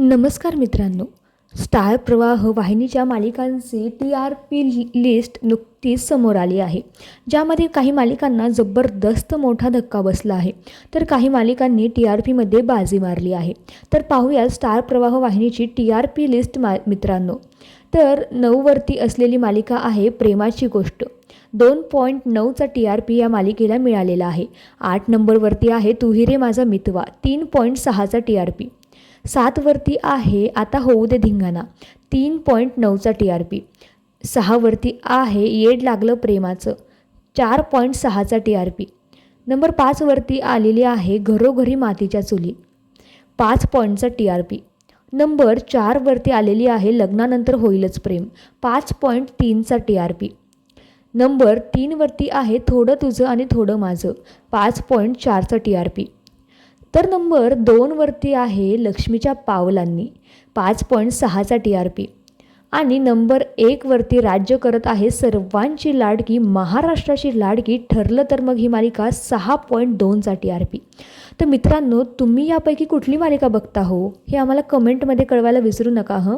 नमस्कार मित्रांनो. स्टार प्रवाह वाहिनीच्या मालिकांची टी आर पी लिस्ट नुकतीच समोर आली आहे. ज्यामध्ये काही मालिकांना जबरदस्त मोठा धक्का बसला आहे. तर काही मालिकांनी टी आर पीमध्ये बाजी मारली आहे. तर पाहूया स्टार प्रवाह वाहिनीची टी आर पी लिस्ट मा मित्रांनो. तर नऊवरती असलेली मालिका आहे प्रेमाची गोष्ट. दोन पॉईंट नऊचा टी आर पी या मालिकेला मिळालेला आहे. आठ नंबरवरती आहे तुहिरे रे माझा मितवा. तीन पॉईंट सहाचा टी आर पी सातवरती आहे आता होऊ दे धिंगाणा. तीन पॉईंट नऊचा टी आर पी. सहावरती आहे येड लागलं प्रेमाचं. चार पॉईंट सहाचा टी आर पी. नंबर पाचवरती आलेली आहे घरोघरी मातीच्या चुली. पाच पॉईंटचा टी आर पी. नंबर चारवरती आलेली आहे लग्नानंतर होईलच प्रेम. पाच पॉईंट तीनचा टी आर पी. नंबर तीनवरती आहे थोडं तुझं आणि थोडं माझं. पाच पॉईंट चारचा टी आर पी. तर नंबर दोनवरती आहे लक्ष्मीच्या पावलांनी पाच पॉईंट सहाचा टी आर पी. आणि नंबर एकवरती राज्य करत आहे सर्वांची लाडकी महाराष्ट्राची लाडकी ठरलं तर मग ही मालिका सहा पॉईंट दोनचा टी आर पी. तर मित्रांनो तुम्ही यापैकी कुठली मालिका बघता हो हे आम्हाला कमेंटमध्ये कळवायला विसरू नका हं?